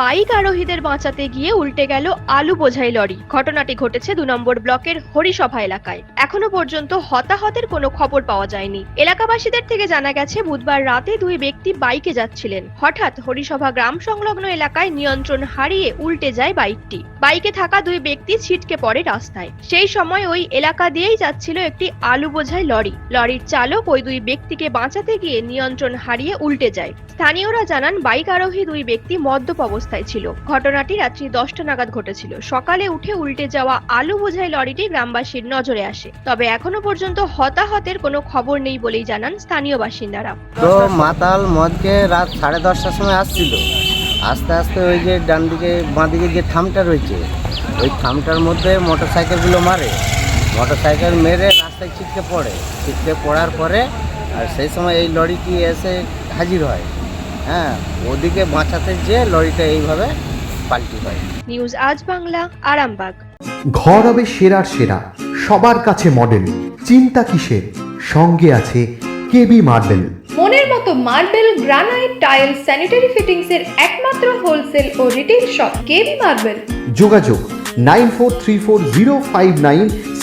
Bike আরোহীদের বাঁচাতে গিয়ে উল্টে গেল আলু বোঝাই লরি। ঘটনাটি ঘটেছে দু নম্বর ব্লকের হরিসভা এলাকায়। এখনও পর্যন্ত হতাহতের কোনো খবর পাওয়া যায়নি। এলাকাবাসীদের থেকে জানা গেছে, বুধবার রাতে দুই ব্যক্তি বাইকে যাচ্ছিলেন। হঠাৎ হরিসভা গ্রাম সংলগ্ন এলাকায় নিয়ন্ত্রণ হারিয়ে উল্টে যায় বাইকটি। বাইকে থাকা দুই ব্যক্তি ছিটকে পড়ে রাস্তায়। সেই সময় ওই এলাকা দিয়েই যাচ্ছিল একটি আলু বোঝাই লরি। লরির চালক ওই দুই ব্যক্তিকে বাঁচাতে গিয়ে নিয়ন্ত্রণ হারিয়ে উল্টে যায়। স্থানীয়রা জানান, বাইক আরোহী দুই ব্যক্তি মদ্যপ অবস্থায় ছিল। ঘটনাটি রাত্রি দশটা নাগাদ ঘটেছিল। সকালে উঠে উল্টে যাওয়া আলু বোঝাই লরিটি গ্রামবাসীর নজরে আসে। তবে এখনও পর্যন্ত হতাহতের কোনো খবর নেই বলেই জানান স্থানীয় বাসিন্দারা। তো মাতাল মদকে রাত সাড়ে দশটার সময় আসছিল। আস্তে আস্তে ওই যে ডান দিকে, বাঁ দিকে যে থামটা রয়েছে, ওই থামটার মধ্যে মোটর সাইকেলগুলো মারে। মোটর সাইকেল মেরে রাস্তায় ছিটকে পড়ে। ছিটকে পড়ার পরে আর সেই সময় এই লরিটি এসে হাজির হয়। হ্যাঁ ওদিকে বাঁচাতে যে লরিটা এইভাবে পাল্টি হয়। নিউজ আজ বাংলা আরামবাগ। ঘর হবে সেরার সেরা সবার কাছে মডেল চিন্তা কিসের? সঙ্গে আছে কেবি মার্বেল মনের মতো marble granite tile sanitary fittings এর একমাত্র হোলসেল ও রিটেল শপ কেবি মার্বেল যোগাযোগ nine four three four zero five nine